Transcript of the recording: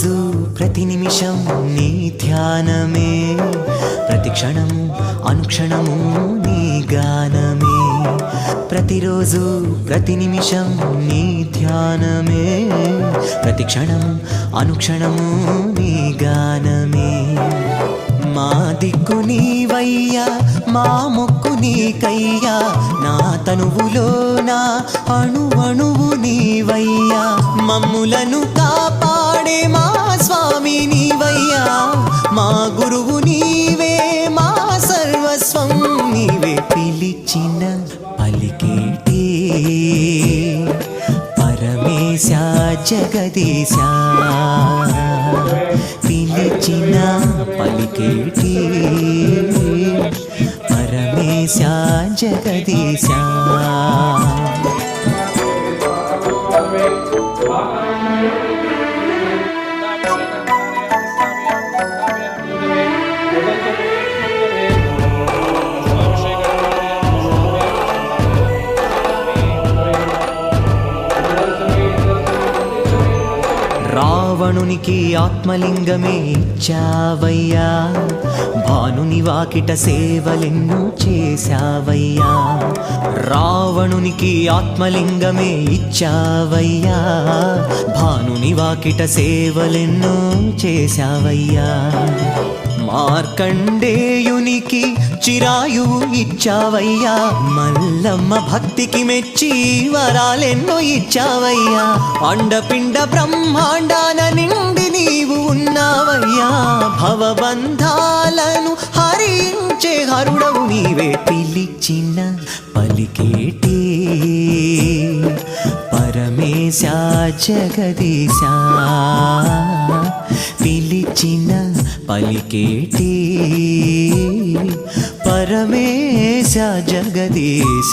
రోజు ప్రతి నిమిషం నీ ధ్యానమే. ప్రతి క్షణము అనుక్షణము నీ గానమే. ప్రతిరోజు ప్రతి నిమిషం నీ ధ్యానమే. ప్రతి క్షణము అనుక్షణము నీ గానమే. మా దిక్కు నీవయ్యా మా మొక్కు నీకయ్యా నా తనువులో నా అణువణువు నీవయ్యా. మమ్ములను కాపాడే మా పలికేటి పరమేశ జగదీశ పిలిచిన పలికేటి పరమేశ జగదీశ రావణునికి ఆత్మలింగమే ఇచ్చావయ్యా. భానుని వాకిట సేవలెన్ను చేశావయ్యా. రావణునికి ఆత్మలింగమే ఇచ్చావయ్యా. భానుని వాకిట సేవలెన్ను చేశావయ్యా. మార్కండేయునికి చిరాయువు ఇచ్చావయ్యా. మల్లమ్మ భక్తికి మెచ్చి వరాలెన్నో ఇచ్చావయ్యా. అండపిండ బ్రహ్మాండాన నిండి నీవు ఉన్నావయ్యా. భవబంధాలను హరించే హరుడవు నీవే పిలిచిన పలికేటి. పరమేశా జగదీశా. పలికేటి పరమేశ జగదీశ.